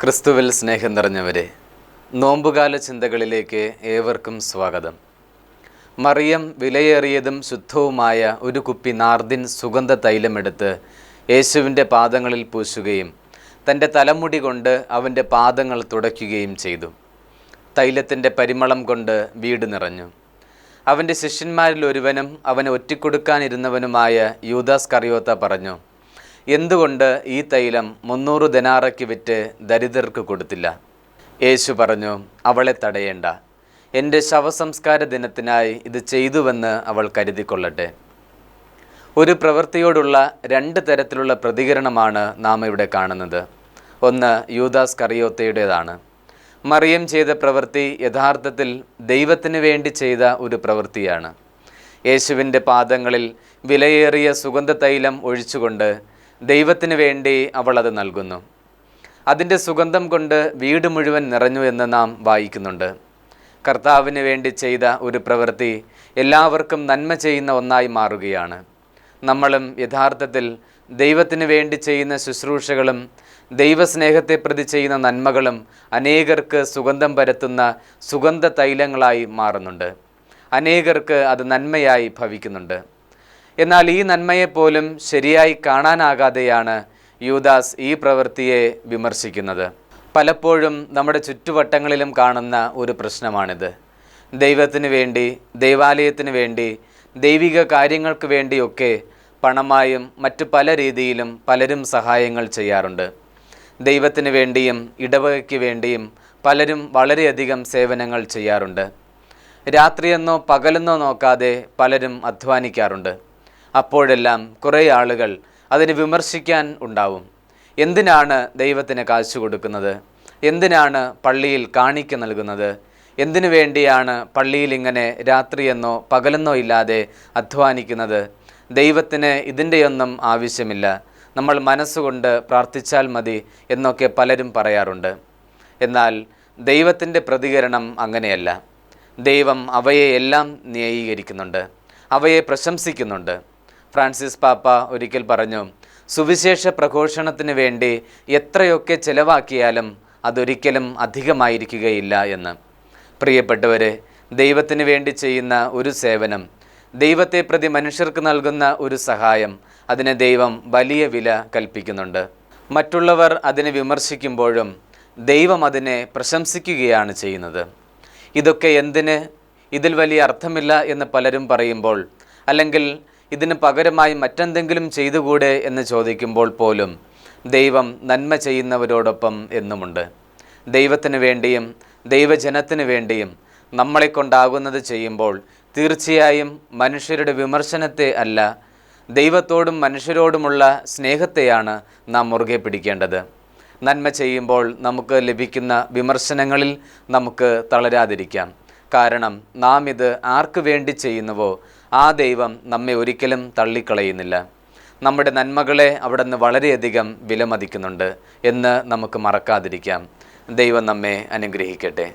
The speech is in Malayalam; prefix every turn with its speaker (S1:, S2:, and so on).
S1: ക്രിസ്തുവിൽ സ്നേഹം നിറഞ്ഞവരെ നോമ്പുകാല ചിന്തകളിലേക്ക് ഏവർക്കും സ്വാഗതം. മറിയം വിലയേറിയതും ശുദ്ധവുമായ ഒരു കുപ്പി നാർദിൻ സുഗന്ധ തൈലമെടുത്ത് യേശുവിന്റെ പാദങ്ങളിൽ പൂശുകയും തന്റെ തലമുടി കൊണ്ട് അവന്റെ പാദങ്ങൾ തുടയ്ക്കുകയും ചെയ്തു. തൈലത്തിന്റെ പരിമളം കൊണ്ട് വീട് നിറഞ്ഞു. അവന്റെ ശിഷ്യന്മാരിൽ ഒരുവനും അവനെ ഒറ്റിക്കൊടുക്കാനിരുന്നവനുമായ യൂദാസ് കറിയോത്ത പറഞ്ഞു എന്തുകൊണ്ട് ഈ തൈലം മുന്നൂറ് ദനാറയ്ക്ക് വിറ്റ് ദരിദ്രർക്ക് കൊടുത്തില്ല? യേശു പറഞ്ഞു അവളെ തടയേണ്ട. എന്റെ ശവസംസ്കാര ദിനത്തിനായി ഇത് ചെയ്തുവെന്ന് അവൾ കരുതിക്കൊള്ളട്ടെ. ഒരു പ്രവൃത്തിയോടുള്ള രണ്ട് തരത്തിലുള്ള പ്രതികരണമാണ് നാം ഇവിടെ കാണുന്നത്. ഒന്ന് യൂദാസ് കറിയോത്തയുടേതാണ്. മറിയം ചെയ്ത പ്രവൃത്തി യഥാർത്ഥത്തിൽ ദൈവത്തിന് വേണ്ടി ചെയ്ത ഒരു പ്രവൃത്തിയാണ്. യേശുവിന്റെ പാദങ്ങളിൽ വിലയേറിയ സുഗന്ധ തൈലം ഒഴിച്ചുകൊണ്ട് ദൈവത്തിന് വേണ്ടി അവൾ അത് നൽകുന്നു. അതിന്റെ സുഗന്ധം കൊണ്ട് വീട് മുഴുവൻ നിറഞ്ഞു എന്ന് നാം വായിക്കുന്നുണ്ട്. കർത്താവിന് വേണ്ടി ചെയ്ത ഒരു പ്രവൃത്തി എല്ലാവർക്കും നന്മ ചെയ്യുന്ന ഒന്നായി മാറുകയാണ്. നമ്മളും യഥാർത്ഥത്തിൽ ദൈവത്തിന് വേണ്ടി ചെയ്യുന്ന ശുശ്രൂഷകളും ദൈവസ്നേഹത്തെ പ്രതി ചെയ്യുന്ന നന്മകളും അനേകർക്ക് സുഗന്ധം പരത്തുന്ന സുഗന്ധ തൈലങ്ങളായി മാറുന്നുണ്ട്. അനേകർക്ക് അത് നന്മയായി ഭവിക്കുന്നുണ്ട്. എന്നാൽ ഈ നന്മയെപ്പോലും ശരിയായി കാണാനാകാതെയാണ് യൂദാസ് ഈ പ്രവൃത്തിയെ വിമർശിക്കുന്നത്. പലപ്പോഴും നമ്മുടെ ചുറ്റുവട്ടങ്ങളിലും കാണുന്ന ഒരു പ്രശ്നമാണിത്. ദൈവത്തിന് വേണ്ടി ദൈവാലയത്തിന് വേണ്ടി ദൈവിക കാര്യങ്ങൾക്ക് വേണ്ടിയൊക്കെ പണമായും മറ്റു പല രീതിയിലും പലരും സഹായങ്ങൾ ചെയ്യാറുണ്ട്. ദൈവത്തിന് വേണ്ടിയും ഇടവകയ്ക്ക് വേണ്ടിയും പലരും വളരെയധികം സേവനങ്ങൾ ചെയ്യാറുണ്ട്. രാത്രിയെന്നോ പകലെന്നോ നോക്കാതെ പലരും അധ്വാനിക്കാറുണ്ട്. അപ്പോഴെല്ലാം കുറേ ആളുകൾ അതിനെ വിമർശിക്കാൻ ഉണ്ടാവും. എന്തിനാണ് ദൈവത്തിന് കാശ് കൊടുക്കുന്നത്? എന്തിനാണ് പള്ളിയിൽ കാണിക്ക നൽകുന്നത്? എന്തിനു വേണ്ടിയാണ് പള്ളിയിൽ ഇങ്ങനെ രാത്രിയെന്നോ പകലെന്നോ ഇല്ലാതെ അധ്വാനിക്കുന്നത്? ദൈവത്തിന് ഇതിന്റെയൊന്നും ആവശ്യമില്ല. നമ്മൾ മനസ്സുകൊണ്ട് പ്രാർത്ഥിച്ചാൽ മതി എന്നൊക്കെ പലരും പറയാറുണ്ട്. എന്നാൽ ദൈവത്തിന്റെ പ്രതികരണം അങ്ങനെയല്ല. ദൈവം അവയെ എല്ലാം ന്യായീകരിക്കുന്നുണ്ട്. അവയെ പ്രശംസിക്കുന്നുണ്ട്. ഫ്രാൻസിസ് പാപ്പ ഒരിക്കൽ പറഞ്ഞു സുവിശേഷ പ്രഘോഷണത്തിന് വേണ്ടി എത്രയൊക്കെ ചെലവാക്കിയാലും അതൊരിക്കലും അധികമായിരിക്കുകയില്ല എന്ന്. പ്രിയപ്പെട്ടവരെ ദൈവത്തിന് വേണ്ടി ചെയ്യുന്ന ഒരു സേവനം ദൈവത്തെ പ്രതി മനുഷ്യർക്ക് നൽകുന്ന ഒരു സഹായം അതിന് ദൈവം വലിയ വില കൽപ്പിക്കുന്നുണ്ട്. മറ്റുള്ളവർ അതിനെ വിമർശിക്കുമ്പോഴും ദൈവം അതിനെ പ്രശംസിക്കുകയാണ് ചെയ്യുന്നത്. ഇതൊക്കെ എന്തിന്? ഇതിൽ വലിയ അർത്ഥമില്ല എന്ന് പലരും പറയുമ്പോൾ അല്ലെങ്കിൽ ഇതിന് പകരമായി മറ്റെന്തെങ്കിലും ചെയ്തുകൂടെ എന്ന് ചോദിക്കുമ്പോൾ പോലും ദൈവം നന്മ ചെയ്യുന്നവരോടൊപ്പം എന്നുമുണ്ട്. ദൈവത്തിന് വേണ്ടിയും ദൈവജനത്തിന് വേണ്ടിയും നമ്മളെ കൊണ്ടാകുന്നത് ചെയ്യുമ്പോൾ തീർച്ചയായും മനുഷ്യരുടെ വിമർശനത്തെ അല്ല ദൈവത്തോടും മനുഷ്യരോടുമുള്ള സ്നേഹത്തെയാണ് നാം മുറുകെ പിടിക്കേണ്ടത്. നന്മ ചെയ്യുമ്പോൾ നമുക്ക് ലഭിക്കുന്ന വിമർശനങ്ങളിൽ നമുക്ക് തളരാതിരിക്കാം. കാരണം നാം ഇത് ആർക്ക് വേണ്ടി ചെയ്യുന്നുവോ ആ ദൈവം നമ്മെ ഒരിക്കലും തള്ളിക്കളയുന്നില്ല. നമ്മുടെ നന്മകളെ അവിടെ നിന്ന് വളരെയധികം വിലമതിക്കുന്നുണ്ട് എന്ന് നമുക്ക് മറക്കാതിരിക്കാം. ദൈവം നമ്മെ അനുഗ്രഹിക്കട്ടെ.